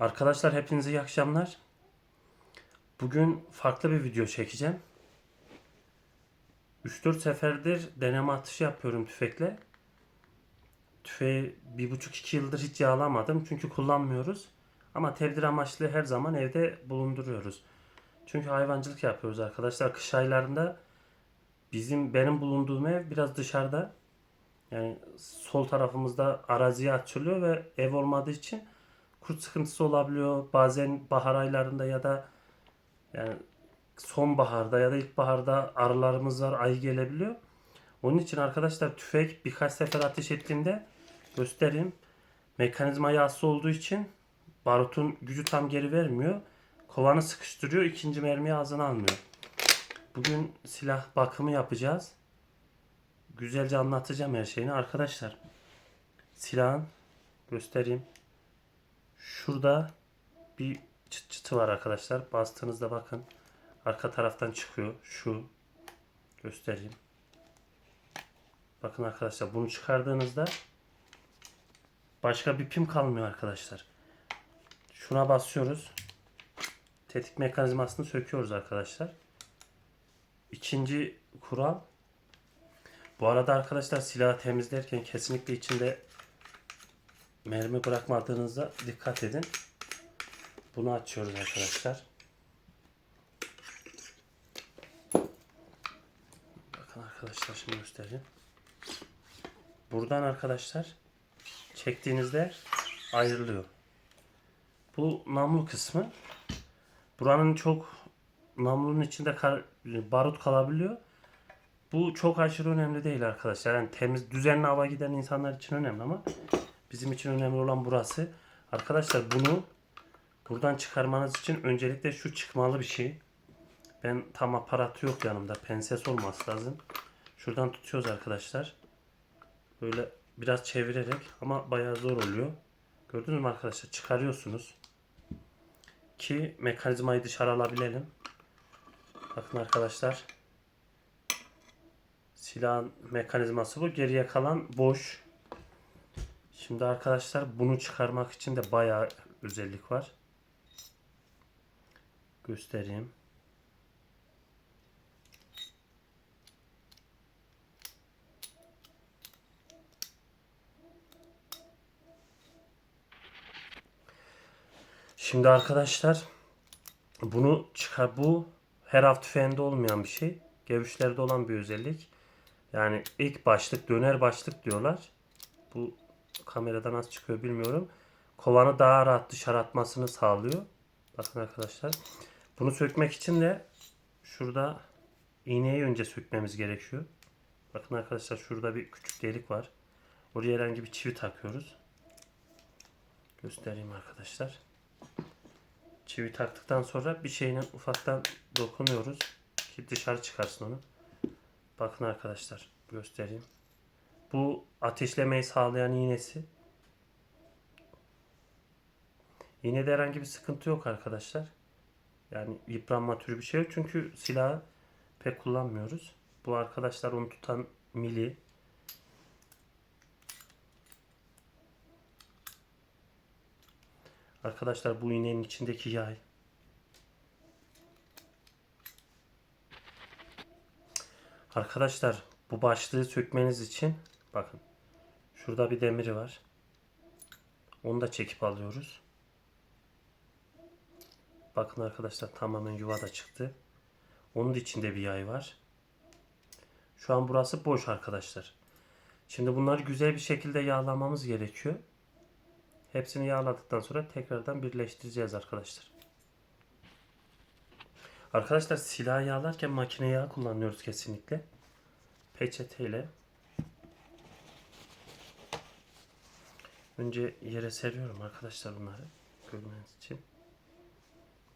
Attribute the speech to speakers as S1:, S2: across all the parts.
S1: Arkadaşlar hepinize iyi akşamlar. Bugün farklı bir video çekeceğim. 3-4 seferdir deneme atışı yapıyorum tüfekle. Tüfeği 1,5-2 yıldır hiç yağlamadım çünkü kullanmıyoruz. Ama tedbir amaçlı her zaman evde bulunduruyoruz. Çünkü hayvancılık yapıyoruz arkadaşlar. Kış aylarında bizim benim bulunduğum ev biraz dışarıda. Yani sol tarafımızda araziye açılıyor ve ev olmadığı için kurt sıkıntısı olabiliyor. Bazen bahar aylarında ya da yani sonbaharda ya da ilkbaharda arılarımız var, ayı gelebiliyor. Onun için arkadaşlar tüfek birkaç sefer ateş ettiğimde göstereyim. Mekanizma yağsı olduğu için barutun gücü tam geri vermiyor. Kovanı sıkıştırıyor, ikinci mermiyi ağzına almıyor. Bugün silah bakımı yapacağız. Güzelce anlatacağım her şeyini. Arkadaşlar silahın göstereyim. Şurada bir çıt çıtı var arkadaşlar. Bastığınızda bakın. Arka taraftan çıkıyor. Şu. Göstereyim. Bakın arkadaşlar bunu çıkardığınızda başka bir pim kalmıyor arkadaşlar. Şuna basıyoruz. Tetik mekanizmasını söküyoruz arkadaşlar. İkinci kural. Bu arada arkadaşlar silahı temizlerken kesinlikle içinde mermi bırakmadığınızda dikkat edin. Bunu açıyoruz arkadaşlar. Bakın arkadaşlar şimdi göstereyim. Buradan arkadaşlar çektiğinizde ayrılıyor. Bu namlu kısmı. Buranın çok namlunun içinde barut kalabiliyor. Bu çok aşırı önemli değil arkadaşlar. Yani temiz, düzenli hava giden insanlar için önemli ama bizim için önemli olan burası. Arkadaşlar bunu buradan çıkarmanız için öncelikle şu çıkmalı bir şey. Ben tam aparatı yok yanımda. Penses olması lazım. Şuradan tutuyoruz arkadaşlar. Böyle biraz çevirerek ama bayağı zor oluyor. Gördünüz mü arkadaşlar? Çıkarıyorsunuz. Ki mekanizmayı dışarı alabilelim. Bakın arkadaşlar. Silahın mekanizması bu. Geriye kalan boş. Şimdi arkadaşlar bunu çıkarmak için de bayağı özellik var. Göstereyim. Şimdi arkadaşlar bunu çıkar bu her av tüfeğinde olmayan bir şey. Gevüşlerde olan bir özellik. Yani ilk başlık döner başlık diyorlar. Bu kameradan nasıl çıkıyor bilmiyorum. Kovanı daha rahat dışarı atmasını sağlıyor. Bakın arkadaşlar. Bunu sökmek için de şurada iğneyi önce sökmemiz gerekiyor. Bakın arkadaşlar şurada bir küçük delik var. Oraya herhangi bir çivi takıyoruz. Göstereyim arkadaşlar. Çivi taktıktan sonra bir şeyine ufaktan dokunuyoruz ki dışarı çıkarsın onu. Bakın arkadaşlar göstereyim. Bu ateşlemeyi sağlayan iğnesi. İğnede herhangi bir sıkıntı yok arkadaşlar. Yani yıpranma türü bir şey yok. Çünkü silahı pek kullanmıyoruz. Bu arkadaşlar onu tutan mili. Arkadaşlar bu iğnenin içindeki yay. Arkadaşlar bu başlığı sökmeniz için bakın şurada bir demiri var. Onu da çekip alıyoruz. Bakın arkadaşlar tamamen yuva da çıktı. Onun içinde bir yay var. Şu an burası boş arkadaşlar. Şimdi bunları güzel bir şekilde yağlamamız gerekiyor. Hepsini yağladıktan sonra tekrardan birleştireceğiz arkadaşlar. Arkadaşlar silah yağlarken makine yağı kullanıyoruz kesinlikle. Peçeteyle. Önce yere seriyorum arkadaşlar bunları görmeniz için.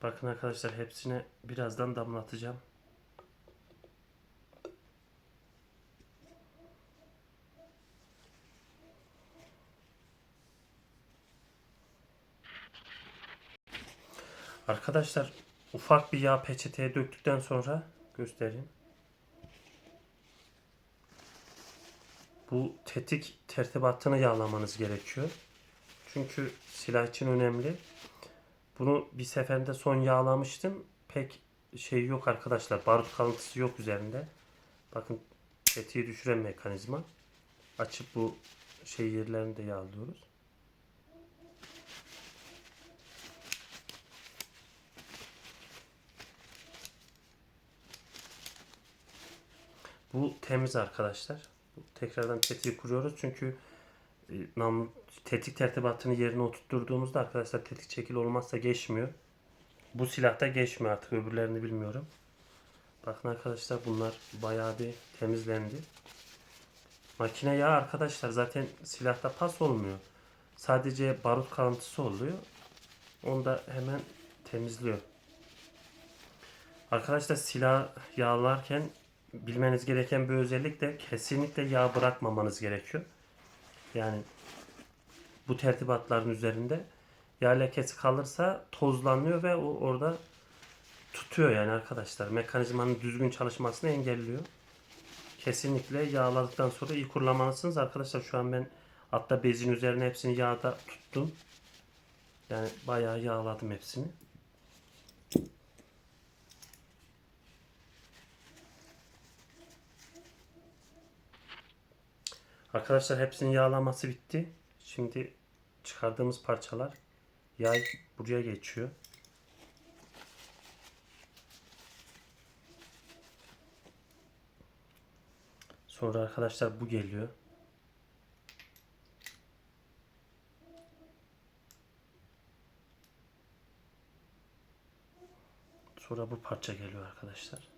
S1: Bakın arkadaşlar hepsine birazdan damlatacağım. Arkadaşlar ufak bir yağ peçeteye döktükten sonra göstereyim. Bu tetik tertibatını yağlamanız gerekiyor. Çünkü silah için önemli. Bunu bir seferinde son yağlamıştım. Pek şey yok arkadaşlar. Barut kalıntısı yok üzerinde. Bakın tetiği düşüren mekanizma. Açıp bu şey yerlerini de yağlıyoruz. Bu temiz arkadaşlar. Tekrardan tetiği kuruyoruz çünkü e, nam tetik tertibatını yerine oturtturduğumuzda arkadaşlar tetik çekil olmazsa geçmiyor. Bu silahta geçmiyor artık öbürlerini bilmiyorum. Bakın arkadaşlar bunlar bayağı bir temizlendi. Makine yağı arkadaşlar zaten silahta pas olmuyor. Sadece barut kalıntısı oluyor. Onu da hemen temizliyor. Arkadaşlar silah yağlarken bilmeniz gereken bir özellik de kesinlikle yağ bırakmamanız gerekiyor. Yani bu tertibatların üzerinde yağ lekesi kalırsa tozlanıyor ve o orada tutuyor yani arkadaşlar. Mekanizmanın düzgün çalışmasını engelliyor. Kesinlikle yağladıktan sonra iyi kurulamalısınız. Arkadaşlar şu an ben hatta bezin üzerine hepsini yağda tuttum. Yani bayağı yağladım hepsini. Arkadaşlar hepsinin yağlaması bitti. Şimdi çıkardığımız parçalar yay buraya geçiyor. Sonra arkadaşlar bu geliyor. Sonra bu parça geliyor arkadaşlar.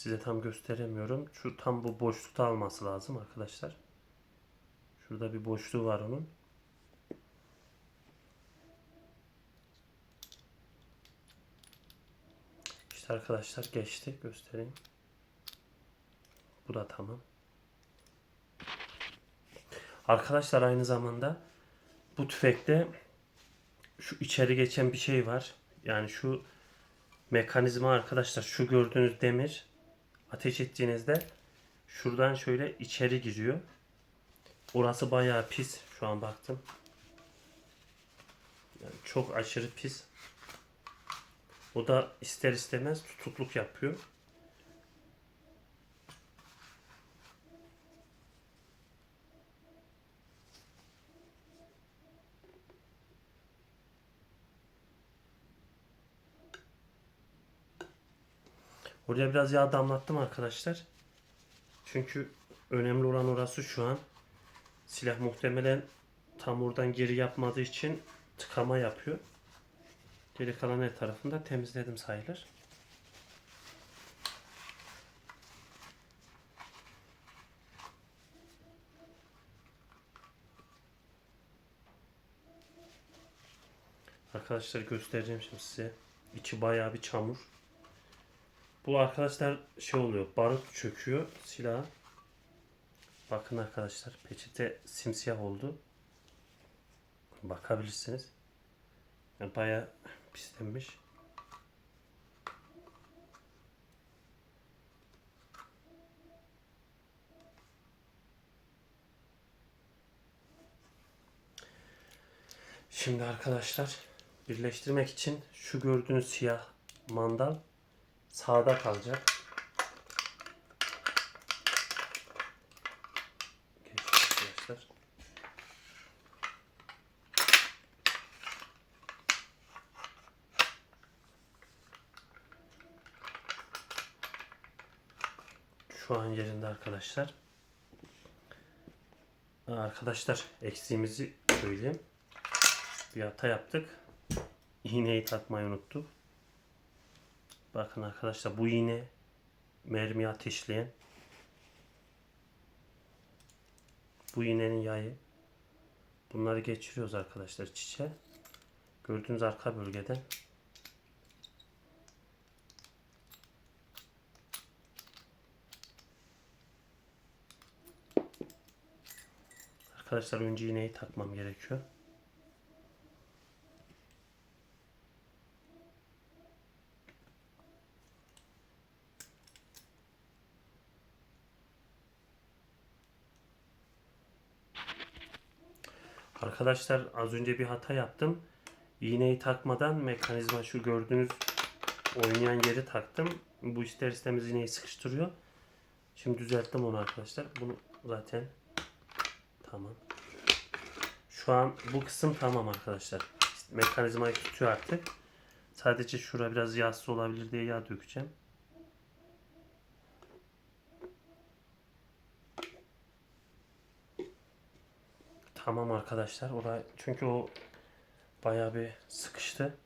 S1: Size tam gösteremiyorum. Şu tam bu boşlukta alması lazım arkadaşlar. Şurada bir boşluğu var onun. İşte arkadaşlar geçti. Göstereyim. Bu da tamam. Arkadaşlar aynı zamanda bu tüfekte şu içeri geçen bir şey var. Yani şu mekanizma arkadaşlar şu gördüğünüz demir ateş ettiğinizde şuradan şöyle içeri giriyor. Orası bayağı pis şu an baktım. Yani çok aşırı pis. O da ister istemez tutukluk yapıyor. Oraya biraz yağ damlattım arkadaşlar. Çünkü önemli olan orası şu an. Silah muhtemelen tam oradan geri yapmadığı için tıkama yapıyor. Geri kalan her tarafını da temizledim sayılır. Arkadaşlar göstereceğim şimdi size. İçi bayağı bir çamur. Bu arkadaşlar şey oluyor. Barut çöküyor silaha. Bakın arkadaşlar peçete simsiyah oldu. Bakabilirsiniz. Yani bayağı pislenmiş. Şimdi arkadaşlar birleştirmek için şu gördüğünüz siyah mandal sağda kalacak. Şu an yerinde arkadaşlar. Arkadaşlar eksiğimizi söyleyeyim. Bir hata yaptık. İğneyi takmayı unuttuk. Bakın arkadaşlar bu iğne mermi ateşleyen. Bu iğnenin yayı. Bunları geçiriyoruz arkadaşlar çiçe. Gördüğünüz arka bölgeden. Arkadaşlar önce iğneyi takmam gerekiyor. Arkadaşlar az önce bir hata yaptım. İğneyi takmadan mekanizma şu gördüğünüz oynayan yeri taktım. Bu ister istemez iğneyi sıkıştırıyor. Şimdi düzelttim onu arkadaşlar. Bunu zaten tamam. Şu an bu kısım tamam arkadaşlar. Mekanizmayı tutuyor artık. Sadece şura biraz yağsız olabilir diye yağ dökeceğim. Tamam arkadaşlar. Oraya çünkü o bayağı bir sıkıştı.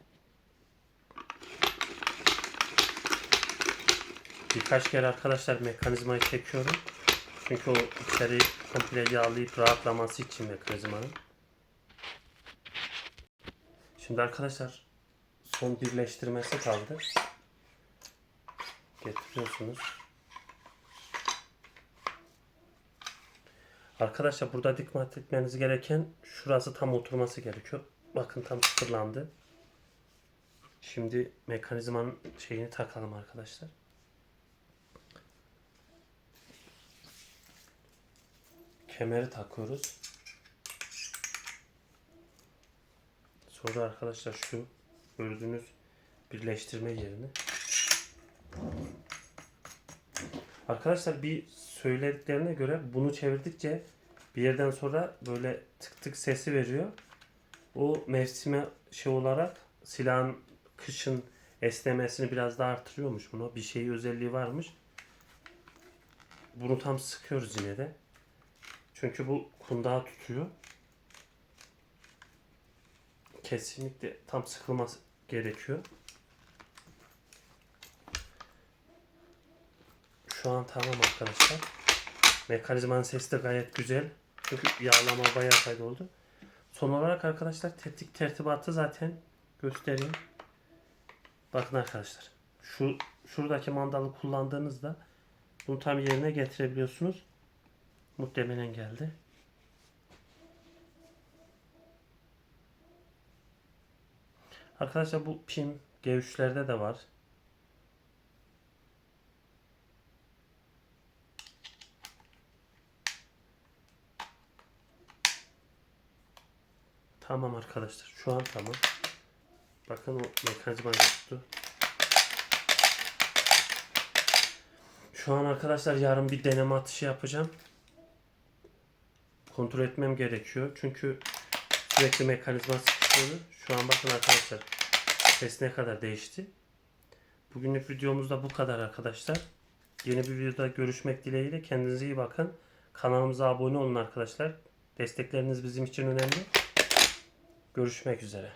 S1: Birkaç kere arkadaşlar mekanizmayı çekiyorum. Çünkü o içeri komple yağlayıp rahatlaması için mekanizmanın. Şimdi arkadaşlar son birleştirmesi kaldı. Getiriyorsunuz. Arkadaşlar burada dikkat etmeniz gereken şurası tam oturması gerekiyor. Bakın tam sıfırlandı. Şimdi mekanizmanın şeyini takalım arkadaşlar. Kemeri takıyoruz. Sonra arkadaşlar şu gördüğünüz birleştirme yerini. Arkadaşlar bir söylediklerine göre bunu çevirdikçe bir yerden sonra böyle tık tık sesi veriyor. O mevsime şey olarak silahın kışın esnemesini biraz daha artırıyormuş bunu. Bir şey özelliği varmış. Bunu tam sıkıyoruz yine de. Çünkü bu kundağı tutuyor. Kesinlikle tam sıkılması gerekiyor. Şu an tamam arkadaşlar. Mekanizmanın sesi de gayet güzel. Çünkü yağlama bayağı kaydoldu. Son olarak arkadaşlar tetik tertibatı zaten göstereyim. Bakın arkadaşlar. Şu şuradaki mandalı kullandığınızda bunu tam yerine getirebiliyorsunuz. Muhtemelen geldi. Arkadaşlar bu pim G3'lerde de var. Tamam arkadaşlar. Şu an tamam. Bakın o mekanizma tuttu. Şu an arkadaşlar yarın bir deneme atışı yapacağım. Kontrol etmem gerekiyor. Çünkü sürekli mekanizma sıkışıyordu. Şu an bakın arkadaşlar ses ne kadar değişti. Bugünlük videomuz da bu kadar arkadaşlar. Yeni bir videoda görüşmek dileğiyle. Kendinize iyi bakın. Kanalımıza abone olun arkadaşlar. Destekleriniz bizim için önemli. Görüşmek üzere.